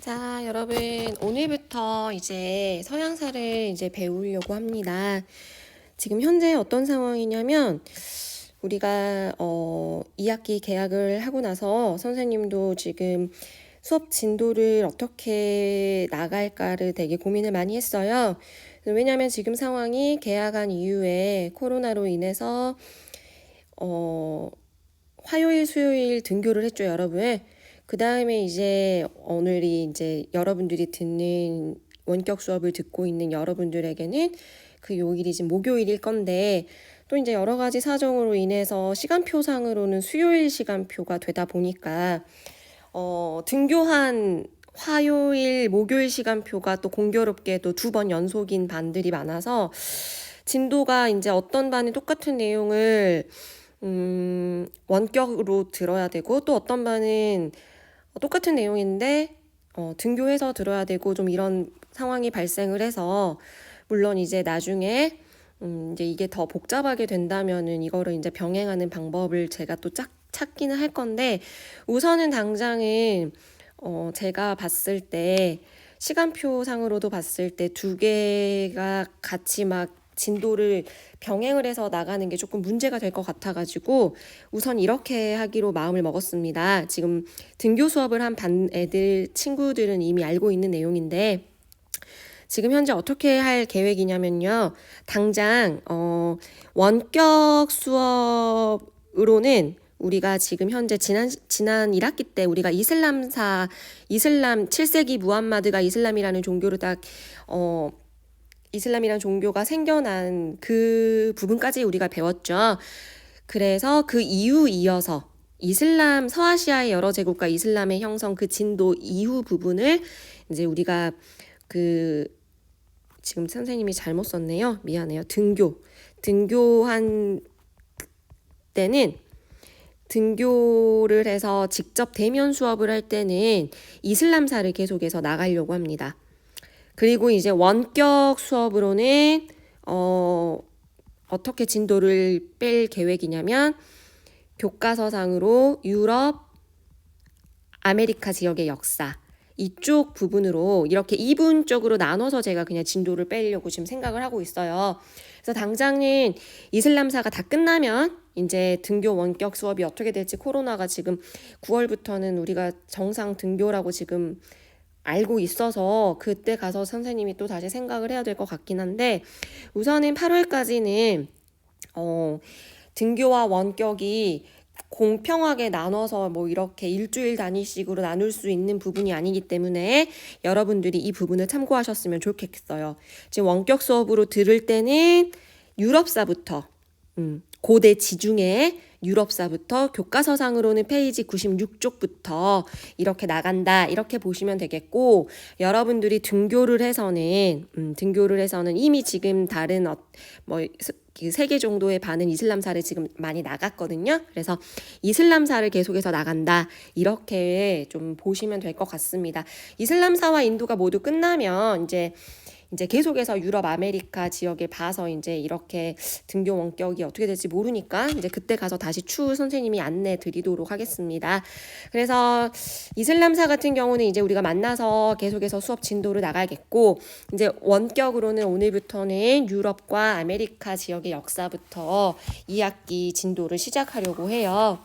자, 여러분, 오늘부터 이제 서양사를 이제 배우려고 합니다. 지금 현재 어떤 상황이냐면, 우리가, 어, 2학기 개학을 하고 나서 선생님도 지금 수업 진도를 어떻게 나갈까를 되게 고민을 많이 했어요. 왜냐면 지금 상황이 개학한 이후에 코로나로 인해서, 어, 화요일, 수요일 등교를 했죠, 여러분. 그 다음에 이제 오늘이 이제 여러분들이 듣는 원격 수업을 듣고 있는 여러분들에게는 그 요일이 지금 목요일일 건데 또 이제 여러 가지 사정으로 인해서 시간표상으로는 수요일 시간표가 되다 보니까 어, 등교한 화요일, 목요일 시간표가 또 공교롭게도 두 번 연속인 반들이 많아서 진도가 이제 어떤 반이 똑같은 내용을 음, 원격으로 들어야 되고 또 어떤 반은 똑같은 내용인데 어, 등교해서 들어야 되고 좀 이런 상황이 발생을 해서 물론 이제 나중에 음, 이제 이게 더 복잡하게 된다면은 이거를 이제 병행하는 방법을 제가 또 짝, 찾기는 할 건데 우선은 당장은 어, 제가 봤을 때 시간표 상으로도 봤을 때 두 개가 같이 막 진도를 병행을 해서 나가는 게 조금 문제가 될 것 같아가지고 우선 이렇게 하기로 마음을 먹었습니다. 지금 등교 수업을 한 반 애들 친구들은 이미 알고 있는 내용인데 지금 현재 어떻게 할 계획이냐면요. 당장 어 원격 수업으로는 우리가 지금 현재 지난 지난 1학기 때 우리가 이슬람사 이슬람 7세기 무함마드가 이슬람이라는 종교를 딱어 이슬람이란 종교가 생겨난 그 부분까지 우리가 배웠죠. 그래서 그 이후 이어서 이슬람 서아시아의 여러 제국과 이슬람의 형성 그 진도 이후 부분을 이제 우리가 그 지금 선생님이 잘못 썼네요. 미안해요. 등교. 등교한 때는 등교를 해서 직접 대면 수업을 할 때는 이슬람사를 계속해서 나가려고 합니다. 그리고 이제 원격 수업으로는 어 어떻게 진도를 뺄 계획이냐면 교과서상으로 유럽, 아메리카 지역의 역사 이쪽 부분으로 이렇게 이분적으로 나눠서 제가 그냥 진도를 빼려고 지금 생각을 하고 있어요. 그래서 당장은 이슬람사가 다 끝나면 이제 등교 원격 수업이 어떻게 될지 코로나가 지금 9월부터는 우리가 정상 등교라고 지금 알고 있어서 그때 가서 선생님이 또 다시 생각을 해야 될 것 같긴 한데 우선은 8월까지는 어, 등교와 원격이 공평하게 나눠서 뭐 이렇게 일주일 단위식으로 나눌 수 있는 부분이 아니기 때문에 여러분들이 이 부분을 참고하셨으면 좋겠어요. 지금 원격 수업으로 들을 때는 유럽사부터 음, 고대 지중해 유럽사부터 교과서상으로는 페이지 96쪽부터 이렇게 나간다 이렇게 보시면 되겠고 여러분들이 등교를 해서는 음, 등교를 해서는 이미 지금 다른 어, 뭐 세개 정도의 반은 이슬람사를 지금 많이 나갔거든요. 그래서 이슬람사를 계속해서 나간다. 이렇게 좀 보시면 될 것 같습니다. 이슬람사와 인도가 모두 끝나면 이제 이제 계속해서 유럽, 아메리카 지역에 봐서 이제 이렇게 등교 원격이 어떻게 될지 모르니까 이제 그때 가서 다시 추후 선생님이 안내 드리도록 하겠습니다. 그래서 이슬람사 같은 경우는 이제 우리가 만나서 계속해서 수업 진도를 나가겠고 이제 원격으로는 오늘부터는 유럽과 아메리카 지역의 역사부터 2학기 진도를 시작하려고 해요.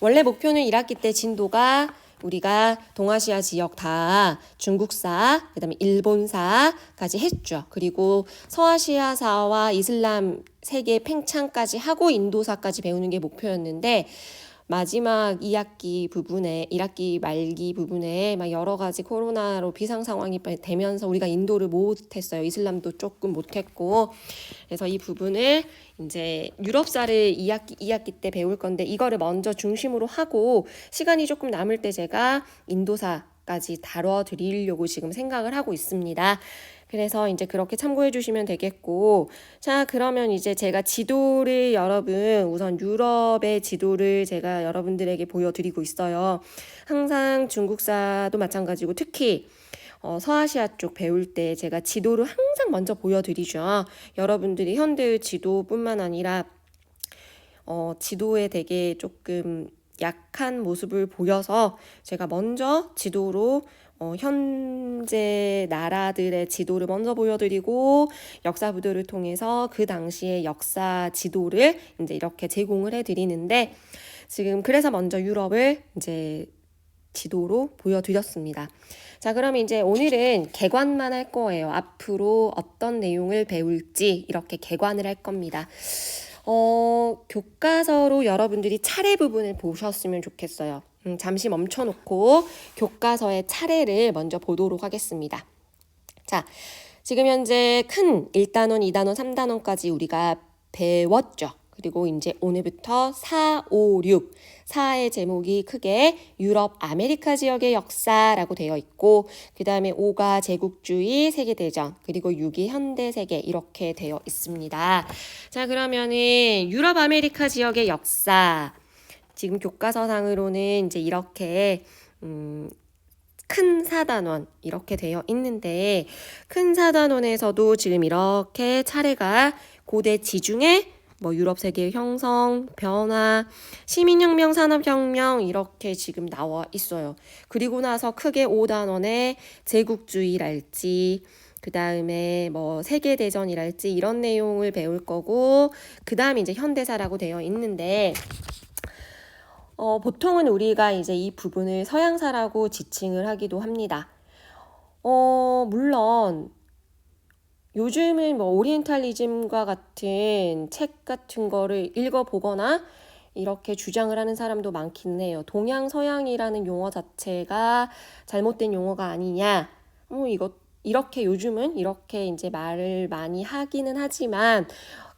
원래 목표는 1학기 때 진도가 우리가 동아시아 지역 다 중국사, 그다음에 일본사까지 했죠. 그리고 서아시아사와 이슬람 세계 팽창까지 하고 인도사까지 배우는 게 목표였는데 마지막 2학기 부분에 1학기 말기 부분에 막 여러 가지 코로나로 비상 상황이 되면서 우리가 인도를 못 했어요. 이슬람도 조금 못 했고. 그래서 이 부분을 이제 유럽사를 2학기 2학기 때 배울 건데 이거를 먼저 중심으로 하고 시간이 조금 남을 때 제가 인도사 까지 다뤄 드리려고 지금 생각을 하고 있습니다. 그래서 이제 그렇게 참고해 주시면 되겠고 자 그러면 이제 제가 지도를 여러분 우선 유럽의 지도를 제가 여러분들에게 보여드리고 있어요. 항상 중국사도 마찬가지고 특히 어, 서아시아 쪽 배울 때 제가 지도를 항상 먼저 보여드리죠. 여러분들이 현대 지도뿐만 아니라 어, 지도에 되게 조금 약한 모습을 보여서 제가 먼저 지도로 어, 현재 나라들의 지도를 먼저 보여드리고 역사 부도를 통해서 그 당시의 역사 지도를 이제 이렇게 제공을 해드리는데 지금 그래서 먼저 유럽을 이제 지도로 보여드렸습니다. 자, 그럼 이제 오늘은 개관만 할 거예요. 앞으로 어떤 내용을 배울지 이렇게 개관을 할 겁니다. 어, 교과서로 여러분들이 차례 부분을 보셨으면 좋겠어요. 음, 잠시 멈춰놓고 교과서의 차례를 먼저 보도록 하겠습니다. 자, 지금 현재 큰 1단원, 2단원, 3단원까지 우리가 배웠죠. 그리고 이제 오늘부터 4, 5, 6. 4의 제목이 크게 유럽 아메리카 지역의 역사라고 되어 있고, 그 다음에 5가 제국주의 세계대전, 그리고 6이 현대 세계 이렇게 되어 있습니다. 자, 그러면은 유럽 아메리카 지역의 역사. 지금 교과서상으로는 이제 이렇게, 음, 큰 사단원 이렇게 되어 있는데 큰 사단원에서도 지금 이렇게 차례가 고대 지중해 뭐 유럽 세계 형성, 변화, 시민혁명, 산업혁명 이렇게 지금 나와 있어요. 그리고 나서 크게 5단원에 제국주의랄지 그 다음에 뭐 세계대전이랄지 이런 내용을 배울 거고 그 다음에 이제 현대사라고 되어 있는데 어, 보통은 우리가 이제 이 부분을 서양사라고 지칭을 하기도 합니다. 어, 물론 요즘은 뭐 오리엔탈리즘과 같은 책 같은 거를 읽어보거나 이렇게 주장을 하는 사람도 많긴 해요. 동양 서양이라는 용어 자체가 잘못된 용어가 아니냐. 뭐 이것 이렇게 요즘은 이렇게 이제 말을 많이 하기는 하지만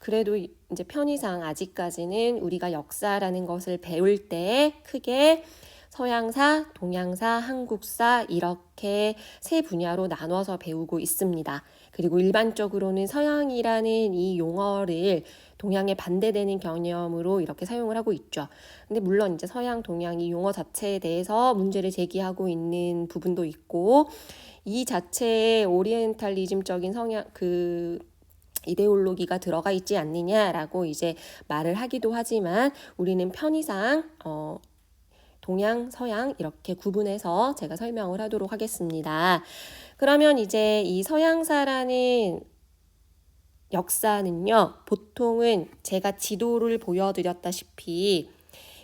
그래도 이제 편의상 아직까지는 우리가 역사라는 것을 배울 때 크게 서양사, 동양사, 한국사 이렇게 세 분야로 나눠서 배우고 있습니다. 그리고 일반적으로는 서양이라는 이 용어를 동양에 반대되는 개념으로 이렇게 사용을 하고 있죠. 근데 물론 이제 서양, 동양 이 용어 자체에 대해서 문제를 제기하고 있는 부분도 있고 이 자체에 오리엔탈리즘적인 성향 그 이데올로기가 들어가 있지 않느냐라고 이제 말을 하기도 하지만 우리는 편의상 어 동양, 서양 이렇게 구분해서 제가 설명을 하도록 하겠습니다. 그러면 이제 이 서양사라는 역사는요, 보통은 제가 지도를 보여드렸다시피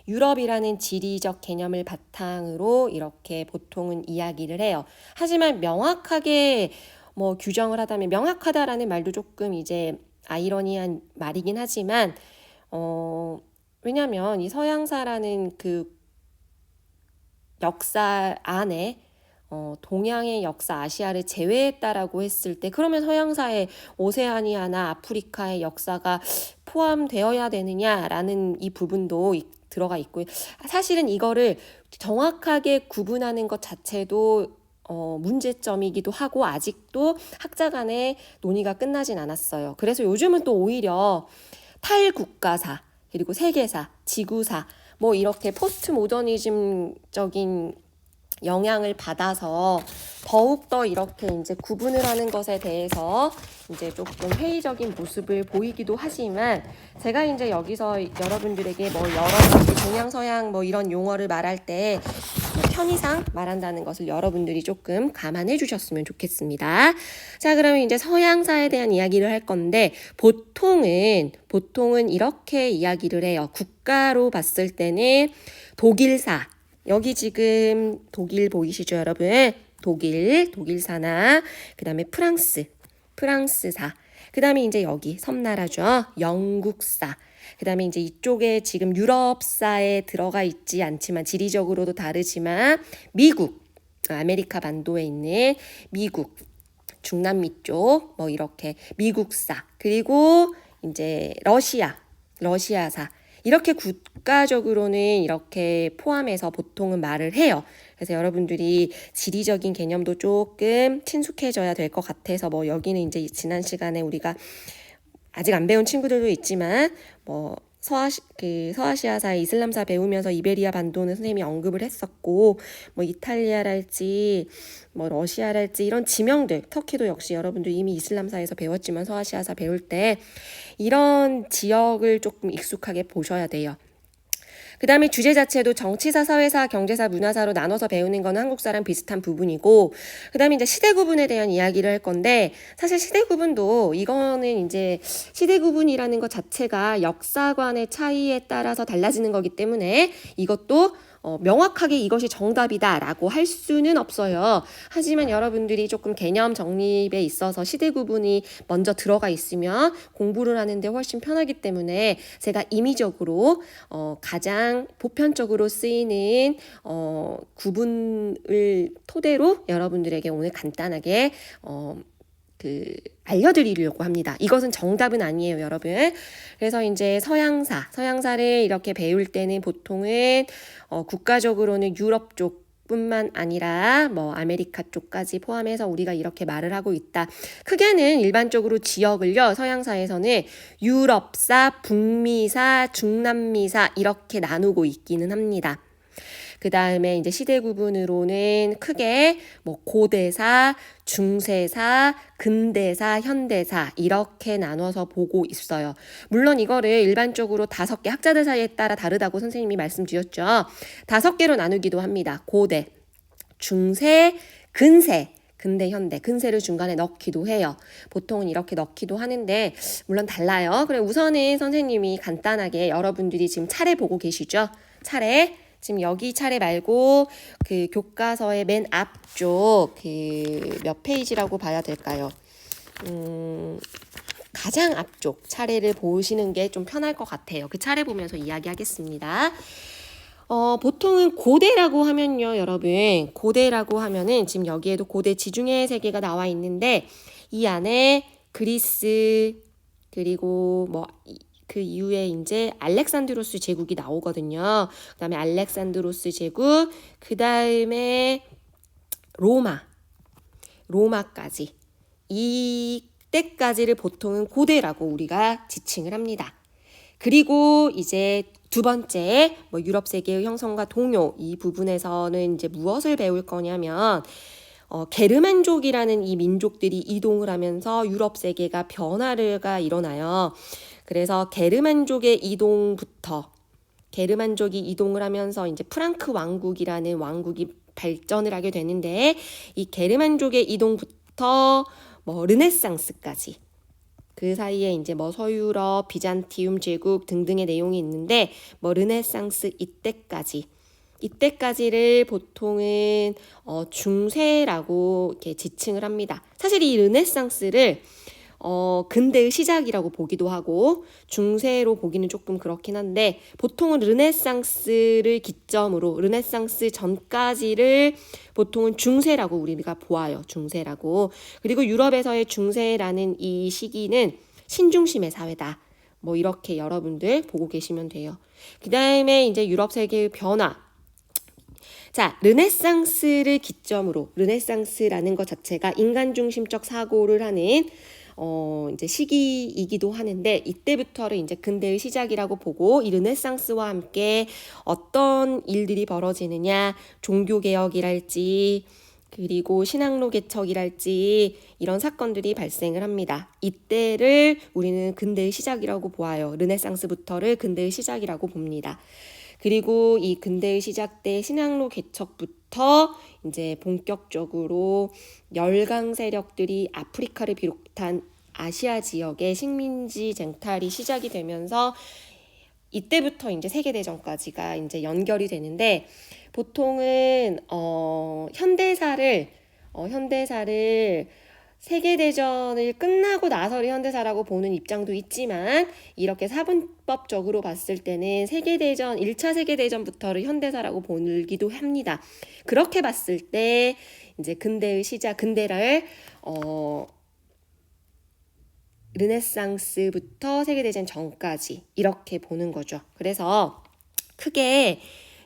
유럽이라는 지리적 개념을 바탕으로 이렇게 보통은 이야기를 해요. 하지만 명확하게 뭐 규정을 하다면 명확하다라는 말도 조금 이제 아이러니한 말이긴 하지만 어 왜냐면 이 서양사라는 그 역사 안에 어, 동양의 역사 아시아를 제외했다라고 했을 때 그러면 서양사의 오세아니아나 아프리카의 역사가 포함되어야 되느냐라는 이 부분도 들어가 있고요. 사실은 이거를 정확하게 구분하는 것 자체도 어, 문제점이기도 하고 아직도 학자 간의 논의가 끝나진 않았어요. 그래서 요즘은 또 오히려 탈국가사 그리고 세계사, 지구사 뭐 이렇게 포스트 모더니즘적인 영향을 받아서 더욱더 이렇게 이제 구분을 하는 것에 대해서 이제 조금 회의적인 모습을 보이기도 하지만 제가 이제 여기서 여러분들에게 뭐 여러 가지 동양 서양 뭐 이런 용어를 말할 때 편의상 말한다는 것을 여러분들이 조금 감안해 주셨으면 좋겠습니다. 자, 그러면 이제 서양사에 대한 이야기를 할 건데 보통은 보통은 이렇게 이야기를 해요. 국가로 봤을 때는 독일사 여기 지금 독일 보이시죠, 여러분? 독일, 독일사나 그다음에 프랑스, 프랑스사. 그다음에 이제 여기 섬나라죠. 영국사. 그다음에 이제 이쪽에 지금 유럽사에 들어가 있지 않지만 지리적으로도 다르지만 미국, 아메리카 반도에 있는 미국, 중남미 쪽 뭐 이렇게 미국사. 그리고 이제 러시아, 러시아사. 이렇게 국가적으로는 이렇게 포함해서 보통은 말을 해요. 그래서 여러분들이 지리적인 개념도 조금 친숙해져야 될 것 같아서 뭐 여기는 이제 지난 시간에 우리가 아직 안 배운 친구들도 있지만 뭐 서아시 그 서아시아사 이슬람사 배우면서 이베리아 반도는 선생님이 언급을 했었고 뭐 이탈리아랄지 뭐 러시아랄지 이런 지명들 터키도 역시 여러분들 이미 이슬람사에서 배웠지만 서아시아사 배울 때 이런 지역을 조금 익숙하게 보셔야 돼요. 그 다음에 주제 자체도 정치사, 사회사, 경제사, 문화사로 나눠서 배우는 거는 한국사랑 비슷한 부분이고, 그 다음에 이제 시대 구분에 대한 이야기를 할 건데, 사실 시대 구분도 이거는 이제 시대 구분이라는 것 자체가 역사관의 차이에 따라서 달라지는 거기 때문에 이것도 어, 명확하게 이것이 정답이다라고 할 수는 없어요. 하지만 여러분들이 조금 개념 정립에 있어서 시대 구분이 먼저 들어가 있으면 공부를 하는데 훨씬 편하기 때문에 제가 임의적으로 어, 가장 보편적으로 쓰이는 어, 구분을 토대로 여러분들에게 오늘 간단하게 어, 그 알려드리려고 합니다. 이것은 정답은 아니에요, 여러분. 그래서 이제 서양사, 서양사를 이렇게 배울 때는 보통은 어, 국가적으로는 유럽 쪽 뿐만 아니라 뭐 아메리카 쪽까지 포함해서 우리가 이렇게 말을 하고 있다. 크게는 일반적으로 지역을요. 서양사에서는 유럽사, 북미사, 중남미사 이렇게 나누고 있기는 합니다. 그 다음에 이제 시대 구분으로는 크게 뭐 고대사, 중세사, 근대사, 현대사 이렇게 나눠서 보고 있어요. 물론 이거를 일반적으로 다섯 개 학자들 사이에 따라 다르다고 선생님이 말씀드렸죠. 다섯 개로 나누기도 합니다. 고대, 중세, 근세. 근대, 현대, 근세를 중간에 넣기도 해요. 보통은 이렇게 넣기도 하는데, 물론 달라요. 그래, 우선은 선생님이 간단하게 여러분들이 지금 차례 보고 계시죠? 차례. 지금 여기 차례 말고 그 교과서의 맨 앞쪽 그 몇 페이지라고 봐야 될까요? 음, 가장 앞쪽 차례를 보시는 게 좀 편할 것 같아요. 그 차례 보면서 이야기하겠습니다. 어, 보통은 고대라고 하면요, 여러분. 고대라고 하면은 지금 여기에도 고대 지중해 세계가 나와 있는데 이 안에 그리스 그리고 뭐 그 이후에 이제 알렉산드로스 제국이 나오거든요. 그 다음에 알렉산드로스 제국, 그 다음에 로마, 로마까지 이때까지를 보통은 고대라고 우리가 지칭을 합니다. 그리고 이제 두 번째 뭐 유럽 세계의 형성과 동요 이 부분에서는 이제 무엇을 배울 거냐면 어, 게르만족이라는 이 민족들이 이동을 하면서 유럽 세계가 변화가 일어나요. 그래서 게르만족의 이동부터 게르만족이 이동을 하면서 이제 프랑크 왕국이라는 왕국이 발전을 하게 되는데 이 게르만족의 이동부터 뭐 르네상스까지 그 사이에 이제 뭐 서유럽, 비잔티움 제국 등등의 내용이 있는데 뭐 르네상스 이때까지 이때까지를 보통은 어 중세라고 이렇게 지칭을 합니다. 사실 이 르네상스를 어, 근대의 시작이라고 보기도 하고 중세로 보기는 조금 그렇긴 한데 보통은 르네상스를 기점으로 르네상스 전까지를 보통은 중세라고 우리가 보아요. 중세라고. 그리고 유럽에서의 중세라는 이 시기는 신중심의 사회다. 뭐 이렇게 여러분들 보고 계시면 돼요. 그 다음에 이제 유럽 세계의 변화. 자, 르네상스를 기점으로 르네상스라는 것 자체가 인간 중심적 사고를 하는 어, 이제 시기이기도 하는데 이때부터를 이제 근대의 시작이라고 보고 이 르네상스와 함께 어떤 일들이 벌어지느냐 종교 개혁이랄지 그리고 신앙로 개척이랄지 이런 사건들이 발생을 합니다. 이때를 우리는 근대의 시작이라고 보아요. 르네상스부터를 근대의 시작이라고 봅니다. 그리고 이 근대의 시작 때 신앙로 개척부터 이제 본격적으로 열강 세력들이 아프리카를 비롯한 아시아 지역의 식민지 쟁탈이 시작이 되면서 이때부터 이제 세계대전까지가 이제 연결이 되는데 보통은 어 현대사를 어 현대사를 세계대전을 끝나고 나서를 현대사라고 보는 입장도 있지만 이렇게 사분법적으로 봤을 때는 세계대전, 1차 세계대전부터를 현대사라고 보기도 합니다. 그렇게 봤을 때 이제 근대의 시작, 근대를 어 르네상스부터 세계대전 전까지 이렇게 보는 거죠. 그래서 크게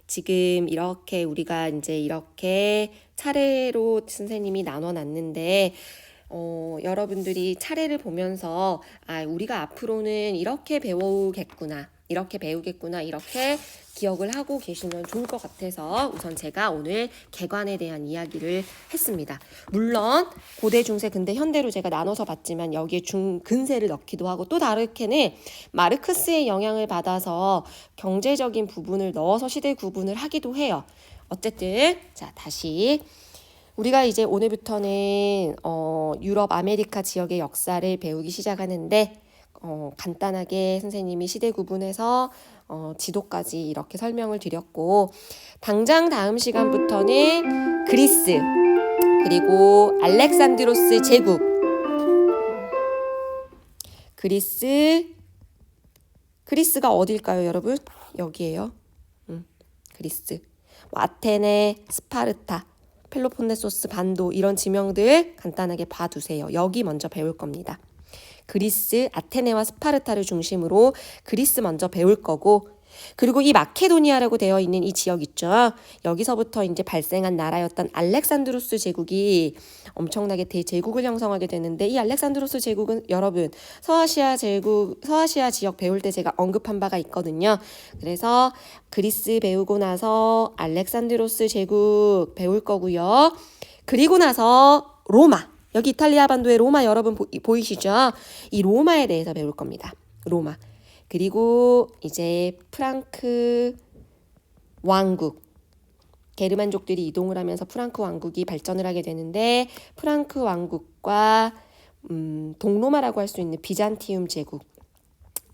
지금 이렇게 우리가 이제 이렇게 차례로 선생님이 나눠 놨는데 어, 여러분들이 차례를 보면서 아, 우리가 앞으로는 이렇게 배우겠구나. 이렇게 배우겠구나 이렇게 기억을 하고 계시면 좋을 것 같아서 우선 제가 오늘 개관에 대한 이야기를 했습니다. 물론 고대, 중세, 근대, 현대로 제가 나눠서 봤지만 여기에 중 근세를 넣기도 하고 또 다르게는 마르크스의 영향을 받아서 경제적인 부분을 넣어서 시대 구분을 하기도 해요. 어쨌든 자 다시 우리가 이제 오늘부터는 어, 유럽, 아메리카 지역의 역사를 배우기 시작하는데 어, 간단하게 선생님이 시대 구분해서 어, 지도까지 이렇게 설명을 드렸고 당장 다음 시간부터는 그리스 그리고 알렉산드로스 제국 그리스 그리스가 어딜까요, 여러분? 여기에요. 음, 그리스. 뭐 아테네, 스파르타, 펠로폰네소스 반도 이런 지명들 간단하게 봐두세요. 여기 먼저 배울 겁니다. 그리스, 아테네와 스파르타를 중심으로 그리스 먼저 배울 거고 그리고 이 마케도니아라고 되어 있는 이 지역 있죠. 여기서부터 이제 발생한 나라였던 알렉산드로스 제국이 엄청나게 대제국을 형성하게 되는데 이 알렉산드로스 제국은 여러분 서아시아 제국 서아시아 지역 배울 때 제가 언급한 바가 있거든요. 그래서 그리스 배우고 나서 알렉산드로스 제국 배울 거고요. 그리고 나서 로마 여기 이탈리아 반도의 로마 여러분 보, 보이시죠? 이 로마에 대해서 배울 겁니다. 로마. 그리고 이제 프랑크 왕국. 게르만족들이 이동을 하면서 프랑크 왕국이 발전을 하게 되는데 프랑크 왕국과 음, 동로마라고 할 수 있는 비잔티움 제국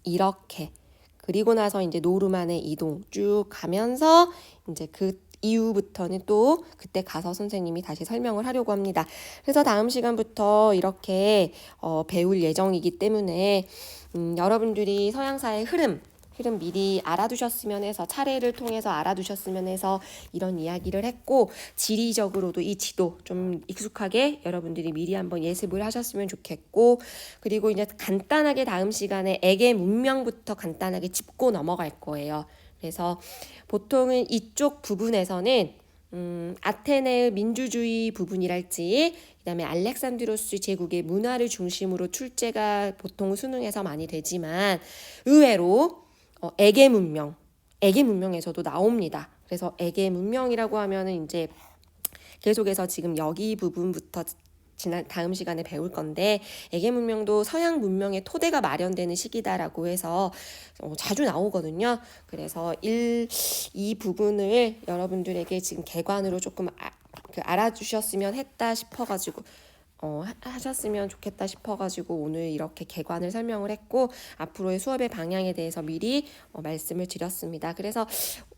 이렇게 그리고 나서 이제 노르만의 이동 쭉 가면서 이제 그 이후부터는 또 그때 가서 선생님이 다시 설명을 하려고 합니다. 그래서 다음 시간부터 이렇게 어, 배울 예정이기 때문에 음, 여러분들이 서양사의 흐름 흐름 미리 알아두셨으면 해서 차례를 통해서 알아두셨으면 해서 이런 이야기를 했고 지리적으로도 이 지도 좀 익숙하게 여러분들이 미리 한번 예습을 하셨으면 좋겠고 그리고 이제 간단하게 다음 시간에 에게 문명부터 간단하게 짚고 넘어갈 거예요. 그래서 보통은 이쪽 부분에서는 음, 아테네의 민주주의 부분이랄지 그다음에 알렉산드로스 제국의 문화를 중심으로 출제가 보통 수능에서 많이 되지만 의외로 어, 에게 문명, 에게 문명에서도 나옵니다. 그래서 에게 문명이라고 하면은 이제 계속해서 지금 여기 부분부터 지난 다음 시간에 배울 건데 에게 문명도 서양 문명의 토대가 마련되는 시기다라고 해서 어, 자주 나오거든요. 그래서 일, 이 부분을 여러분들에게 지금 개관으로 조금 아, 그 알아주셨으면 했다 싶어가지고 어, 하- 하셨으면 좋겠다 싶어가지고 오늘 이렇게 개관을 설명을 했고 앞으로의 수업의 방향에 대해서 미리 어, 말씀을 드렸습니다. 그래서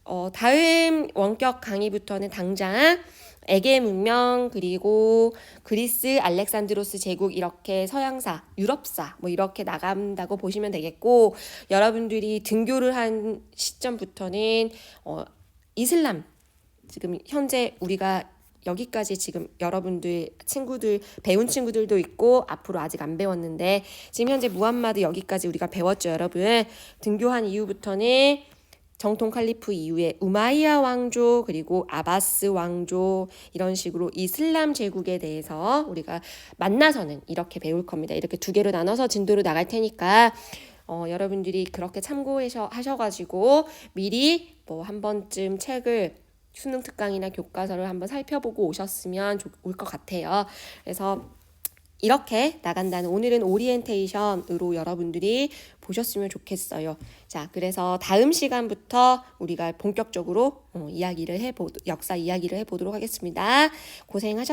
어, 다음 원격 강의부터는 당장 에게 문명 그리고 그리스 알렉산드로스 제국 이렇게 서양사 유럽사 뭐 이렇게 나간다고 보시면 되겠고 여러분들이 등교를 한 시점부터는 어, 이슬람 지금 현재 우리가 여기까지 지금 여러분들 친구들 배운 친구들도 있고 앞으로 아직 안 배웠는데 지금 현재 무함마드 여기까지 우리가 배웠죠 여러분. 등교한 이후부터는 정통 칼리프 이후에 우마이야 왕조 그리고 아바스 왕조 이런 식으로 이슬람 제국에 대해서 우리가 만나서는 이렇게 배울 겁니다. 이렇게 두 개로 나눠서 진도로 나갈 테니까 어, 여러분들이 그렇게 참고하셔 하셔가지고 미리 뭐 한 번쯤 책을 수능 특강이나 교과서를 한번 살펴보고 오셨으면 좋을 것 같아요. 그래서 이렇게 나간다는 오늘은 오리엔테이션으로 여러분들이 보셨으면 좋겠어요. 자, 그래서 다음 시간부터 우리가 본격적으로 어, 이야기를 해보 역사 이야기를 해보도록 하겠습니다. 고생하셨.